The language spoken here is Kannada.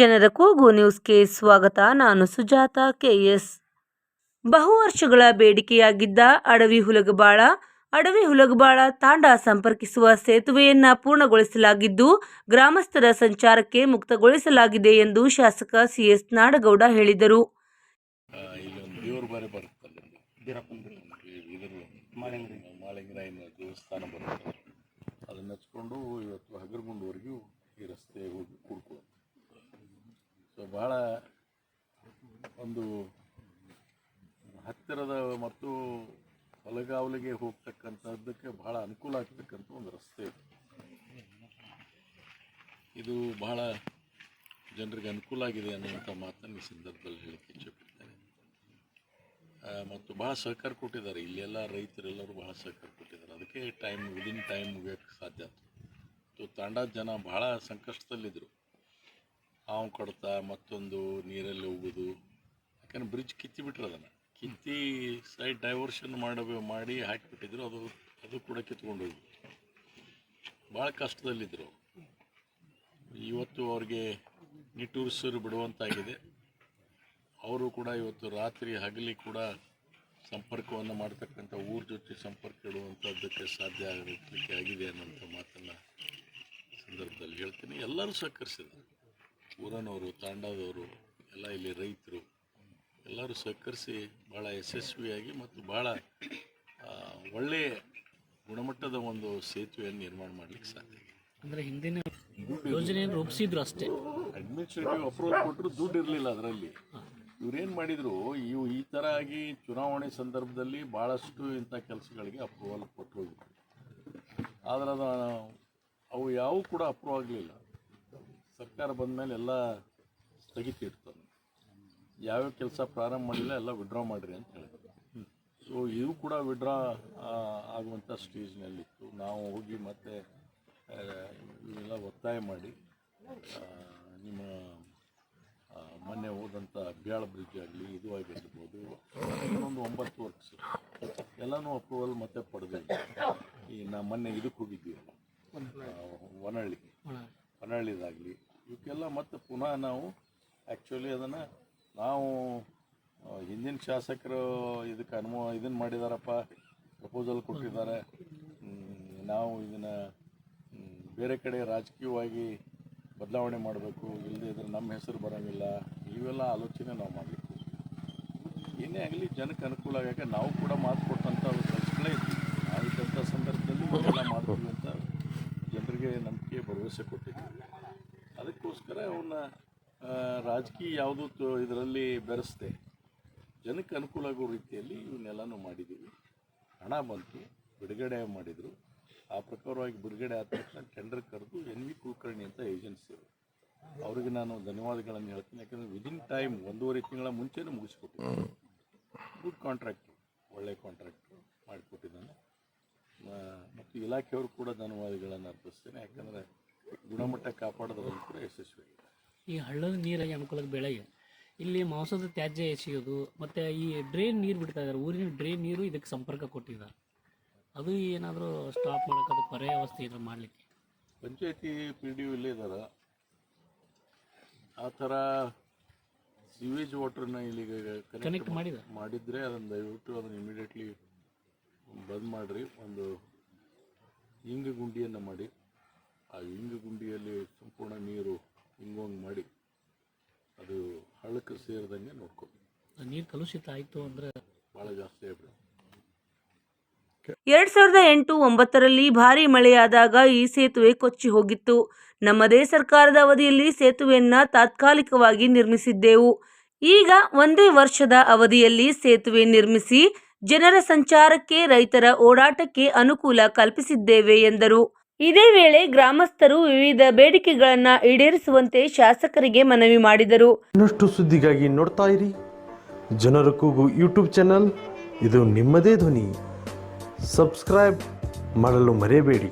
ಜನರ ಕೂಗು ನ್ಯೂಸ್ಗೆ ಸ್ವಾಗತ. ನಾನು ಸುಜಾತ ಕೆಎಸ್ ಬಹು ವರ್ಷಗಳ ಬೇಡಿಕೆಯಾಗಿದ್ದ ಅಡವಿ ಹುಲಗಬಾಳ. ಅಡವಿ ಹುಲಗಬಾಳ ತಾಂಡ ಸಂಪರ್ಕಿಸುವ ಸೇತುವೆಯನ್ನ ಪೂರ್ಣಗೊಳಿಸಲಾಗಿದ್ದು ಗ್ರಾಮಸ್ಥರ ಸಂಚಾರಕ್ಕೆ ಮುಕ್ತಗೊಳಿಸಲಾಗಿದೆ ಎಂದು ಶಾಸಕ ಸಿಎಸ್ ನಾಡಗೌಡ ಹೇಳಿದರು. ಅದನ್ನು ಇವತ್ತು ಹಗರಗುಂಡವರೆಗೂ ಈ ರಸ್ತೆ ಹೋಗಿ ಸೊ ಭಾಳ ಒಂದು ಹತ್ತಿರದ ಮತ್ತು ಹೊಲಗಾವಲಿಗೆ ಹೋಗ್ತಕ್ಕಂಥದ್ದಕ್ಕೆ ಭಾಳ ಅನುಕೂಲ ಆಗ್ತಕ್ಕಂಥ ಒಂದು ರಸ್ತೆ ಇದು. ಇದು ಭಾಳ ಜನರಿಗೆ ಅನುಕೂಲ ಆಗಿದೆ ಅನ್ನುವಂಥ ಮಾತನ್ನು ಈ ಸಂದರ್ಭದಲ್ಲಿ ಹೇಳಕ್ಕೆ ಇಚ್ಛೆಪಡ್ತೇನೆ. ಮತ್ತು ಭಾಳ ಸಹಕಾರ ಕೊಟ್ಟಿದ್ದಾರೆ. ಇಲ್ಲೆಲ್ಲ ರೈತರೆಲ್ಲರೂ ಭಾಳ ಸಹಕಾರ ಕೊಟ್ಟಿದ್ದಾರೆ. ಅದಕ್ಕೆ ಟೈಮ್ ವಿದಿನ್ ಟೈಮ್ ಮುಗಿಯೋಕ್ಕೆ ಸಾಧ್ಯ ಆಯ್ತು ತಾಂಡಾದ ಜನ ಭಾಳ ಸಂಕಷ್ಟದಲ್ಲಿದ್ದರು ಹಾವು ಕಡತ ಮತ್ತೊಂದು ನೀರಲ್ಲಿ ಹೋಗೋದು ಯಾಕಂದ್ರೆ ಬ್ರಿಡ್ಜ್ ಕಿತ್ತಿ ಬಿಟ್ರು ಅದನ್ನು. ಕಿತ್ತಿ ಸೈಡ್ ಡೈವರ್ಷನ್ ಮಾಡಬೇ ಮಾಡಿ ಹಾಕಿಬಿಟ್ಟಿದ್ರು, ಅದು ಅದು ಕೂಡ ಕಿತ್ಕೊಂಡು ಹೋಗಿ ಭಾಳ ಕಷ್ಟದಲ್ಲಿದ್ದರು ಇವತ್ತು ಅವ್ರಿಗೆ ನಿಟ್ಟೂರಿಸರು ಬಿಡುವಂತಾಗಿದೆ. ಅವರು ಕೂಡ ಇವತ್ತು ರಾತ್ರಿ ಹಗಲಿ ಕೂಡ ಸಂಪರ್ಕವನ್ನು ಮಾಡ್ತಕ್ಕಂಥ ಊರ ಜೊತೆ ಸಂಪರ್ಕ ಇಡುವಂಥದ್ದಕ್ಕೆ ಸಾಧ್ಯ ಆಗಲಿಕ್ಕೆ ಆಗಿದೆ ಅನ್ನೋಂಥ ಮಾತನ್ನು ಸಂದರ್ಭದಲ್ಲಿ ಹೇಳ್ತೀನಿ. ಎಲ್ಲರೂ ಸಹಕರಿಸಿದ್ದಾರೆ ಊರನವರು ತಾಂಡಾದವರು ಎಲ್ಲ ಇಲ್ಲಿ ರೈತರು ಎಲ್ಲರೂ ಸಹಕರಿಸಿ ಭಾಳ ಯಶಸ್ವಿಯಾಗಿ ಮತ್ತು ಭಾಳ ಒಳ್ಳೆಯ ಗುಣಮಟ್ಟದ ಒಂದು ಸೇತುವೆಯನ್ನು ನಿರ್ಮಾಣ ಮಾಡಲಿಕ್ಕೆ ಸಾಧ್ಯ ಅಂದರೆ ಅಂದ್ರೆ ಹಿಂದಿನ ಯೋಜನೆಯನ್ನು ರೂಪಿಸಿದ್ರು ಅಷ್ಟೇ. ಅಡ್ಮಿನಿಸ್ಟ್ರೇಟಿವ್ ಅಪ್ರೂವಲ್ ಕೊಟ್ಟರು ದುಡ್ಡು ಇರಲಿಲ್ಲ ಅದರಲ್ಲಿ. ಇವ್ರೇನು ಮಾಡಿದರು ಇವು ಈ ಥರ ಆಗಿ ಚುನಾವಣೆ ಸಂದರ್ಭದಲ್ಲಿ ಭಾಳಷ್ಟು ಇಂಥ ಕೆಲಸಗಳಿಗೆ ಅಪ್ರೂವಲ್ ಕೊಟ್ಟು ಹೋಗಿದ್ರು ಆದ್ರೆ ಅದು ಅವು ಯಾವೂ ಕೂಡ ಅಪ್ರೂವ್ ಆಗಲಿಲ್ಲ. ಸರ್ಕಾರ ಬಂದ ಮೇಲೆ ಎಲ್ಲ ಸ್ಥಗಿತ ಇಡ್ತಾನೆ ಯಾವ್ಯಾವ ಕೆಲಸ ಪ್ರಾರಂಭ ಮಾಡಿಲ್ಲ ಎಲ್ಲ ವಿಡ್ರಾ ಮಾಡಿರಿ ಅಂತ ಹೇಳಿದ್ರು. ಸೊ ಇವು ಕೂಡ ವಿಡ್ರಾ ಆಗುವಂಥ ಸ್ಟೇಜ್ನಲ್ಲಿತ್ತು. ನಾವು ಹೋಗಿ ಮತ್ತೆ ಇವೆಲ್ಲ ಒತ್ತಾಯ ಮಾಡಿ ನಿಮ್ಮ ಮೊನ್ನೆ ಹೋದಂಥ ಬ್ಯಾಳ ಬ್ರಿಡ್ಜ್ ಆಗಲಿ ಇದು ಆಗಿರ್ಬೋದು ಇನ್ನೊಂದು ಒಂಬತ್ತು ವರ್ಕ್ಸ್ ಎಲ್ಲನೂ ಅಪ್ರೂವಲ್ ಮತ್ತೆ ಪಡೆದಿದ್ವಿ. ಈ ನಾ ಮೊನ್ನೆ ಇದಕ್ಕೆ ಹೋಗಿದ್ವಿ ಆ, ವನಹಳ್ಳಿ ಹೊನಹಳ್ಳಿದಾಗಲಿ ಇವಕ್ಕೆಲ್ಲ ಮತ್ತೆ ಪುನಃ ನಾವು ಆ್ಯಕ್ಚುಲಿ ಅದನ್ನು ನಾವು ಹಿಂದಿನ ಶಾಸಕರು ಇದಕ್ಕೆ ಅನುಮೋ ಇದನ್ನು ಮಾಡಿದಾರಪ್ಪ ಪ್ರಪೋಸಲ್ ಕೊಟ್ಟಿದ್ದಾರೆ. ನಾವು ಇದನ್ನು ಬೇರೆ ಕಡೆ ರಾಜಕೀಯವಾಗಿ ಬದಲಾವಣೆ ಮಾಡಬೇಕು ಇಲ್ಲದೆ ಇದ್ರೆ ನಮ್ಮ ಹೆಸರು ಬರೋಂಗಿಲ್ಲ, ಇವೆಲ್ಲ ಆಲೋಚನೆ ನಾವು ಮಾಡಬೇಕು ಏನೇ ಆಗಲಿ ಜನಕ್ಕೆ ಅನುಕೂಲ ಆಗಕ್ಕೆ ನಾವು ಕೂಡ ಮಾತು ಕೊಟ್ಟಂಥ ಕೆಲಸಗಳೇ ಇದ್ವಿ. ಆಗಿದ್ದಂಥ ಸಂದರ್ಭದಲ್ಲಿ ಇವೆಲ್ಲ ಮಾಡ್ತೀವಿ ಅಂತ ಜನರಿಗೆ ನಂಬಿಕೆ, ಭರವಸೆ ಕೊಟ್ಟಿದ್ದೀವಿ. ಅದಕ್ಕೋಸ್ಕರ ಅವನ್ನ ರಾಜಕೀಯ ಯಾವುದು ಇದರಲ್ಲಿ ಬೆರೆಸ್ದೆ. ಜನಕ್ಕೆ ಅನುಕೂಲ ಆಗೋ ರೀತಿಯಲ್ಲಿ ಇವನ್ನೆಲ್ಲನೂ ಮಾಡಿದ್ದೀವಿ ಹಣ ಬಂತು ಬಿಡುಗಡೆ ಮಾಡಿದರು. ಆ ಪ್ರಕಾರವಾಗಿ ಬಿಡುಗಡೆ ಆದ ತಕ್ಷಣ ಟೆಂಡರ್ ಕರೆದು ಎನ್ ವಿ ಕುಲಕರ್ಣಿ ಅಂತ ಏಜೆನ್ಸಿ ಅವರು. ಅವರಿಗೆ ನಾನು ಧನ್ಯವಾದಗಳನ್ನು ಹೇಳ್ತೀನಿ. ಯಾಕಂದರೆ ವಿದಿನ್ ಟೈಮ್ ಒಂದೂವರೆ ತಿಂಗಳ ಮುಂಚೆನೂ ಮುಗಿಸ್ಕೊಟ್ಟಿದ್ದೆ. ಗುಡ್ ಕಾಂಟ್ರಾಕ್ಟ್ ಒಳ್ಳೆಯ ಕಾಂಟ್ರಾಕ್ಟ್ ಮಾಡಿಕೊಟ್ಟಿದ್ದಾನೆ. ಮತ್ತು ಇಲಾಖೆಯವರು ಕೂಡ ಧನ್ಯವಾದಗಳನ್ನು ಅರ್ಪಿಸ್ತೇನೆ. ಯಾಕಂದರೆ ಗುಣಮಟ್ಟ ಕಾಪಾಡೋದ್ರಲ್ಲಿ ಕೂಡ ಯಶಸ್ವಿಯಾಗಿದೆ. ಈ ಹಳ್ಳದ ನೀರಾಗಿ ಅನುಕೂಲದ ಬೆಳೆಗೆ ಇಲ್ಲಿ ಮಾಂಸದ ತ್ಯಾಜ್ಯ ಎಸೆಯೋದು ಮತ್ತು ಈ ಡ್ರೈನ್ ನೀರು ಬಿಡ್ತಾ ಇದ್ದಾರೆ ಊರಿನ ಡ್ರೈನ್ ನೀರು ಇದಕ್ಕೆ ಸಂಪರ್ಕ ಕೊಟ್ಟಿದ್ದಾರೆ. ಅದು ಏನಾದರೂ ಸ್ಟಾಪ್ ಮಾಡೋಕೆ ಅದು ಪರ್ಯಾಯ ವ್ಯವಸ್ಥೆ ಏನಾದ್ರು ಮಾಡಲಿಕ್ಕೆ? ಪಂಚಾಯತಿ ಪಿ ಡಿ ಇಲ್ಲೇ ಇದ್ದಾರೆ ಆ ಥರ ಸಿವೇಜ್ ವಾಟರ್ನ ಇಲ್ಲಿಗೆ ಕನೆಕ್ಟ್ ಕನೆಕ್ಟ್ ಮಾಡಿದ? ಮಾಡಿದರೆ ಅದನ್ನು ದಯವಿಟ್ಟು ಅದನ್ನು ಇಮಿಡಿಯೇಟ್ಲಿ ಬಂದ್ ಮಾಡಿರಿ. ಒಂದು ಹಿಂಗ ಗುಂಡಿಯನ್ನು ಮಾಡಿ. ಆ ಇಂಗು ಗುಂಡಿಯಲ್ಲಿ ಸಂಪೂರ್ಣ ನೀರು ಹಿಂಗೋಂಗೆ ಮಾಡಿ ಅದು ಹಳ್ಳಕ್ಕೆ ಸೇರಿದಂಗೆ ನೋಡ್ಕೊಬೇಕು. ನೀರು ಕಲುಷಿತ ಆಯಿತು ಅಂದ್ರೆ ಬಹಳ ಜಾಸ್ತಿ ಆಗ್ಬಿಡುತ್ತೆ ಎರಡ್ ಸಾವಿರದ ಎಂಟು ಒಂಬತ್ತರಲ್ಲಿ ಭಾರಿ ಮಳೆಯಾದಾಗ ಈ ಸೇತುವೆ ಕೊಚ್ಚಿ ಹೋಗಿತ್ತು. ನಮ್ಮದೇ ಸರ್ಕಾರದ ಅವಧಿಯಲ್ಲಿ ಸೇತುವೆಯನ್ನ ತಾತ್ಕಾಲಿಕವಾಗಿ ನಿರ್ಮಿಸಿದ್ದೆವು. ಈಗ ಒಂದೇ ವರ್ಷದ ಅವಧಿಯಲ್ಲಿ ಸೇತುವೆ ನಿರ್ಮಿಸಿ ಜನರ ಸಂಚಾರಕ್ಕೆ ರೈತರ ಓಡಾಟಕ್ಕೆ ಅನುಕೂಲ ಕಲ್ಪಿಸಿದ್ದೇವೆ ಎಂದರು. ಇದೇ ವೇಳೆ ಗ್ರಾಮಸ್ಥರು ವಿವಿಧ ಬೇಡಿಕೆಗಳನ್ನು ಈಡೇರಿಸುವಂತೆ ಶಾಸಕರಿಗೆ ಮನವಿ ಮಾಡಿದರು. ಇನ್ನಷ್ಟು ಸುದ್ದಿಗಾಗಿ ನೋಡ್ತಾ ಇರಿ. ಜನರ ಕೂಗು ಯೂಟ್ಯೂಬ್ ಚಾನಲ್. ಇದು ನಿಮ್ಮದೇ ಧ್ವನಿ. ಸಬ್ಸ್ಕ್ರೈಬ್ ಮಾಡಲು ಮರೆಯಬೇಡಿ.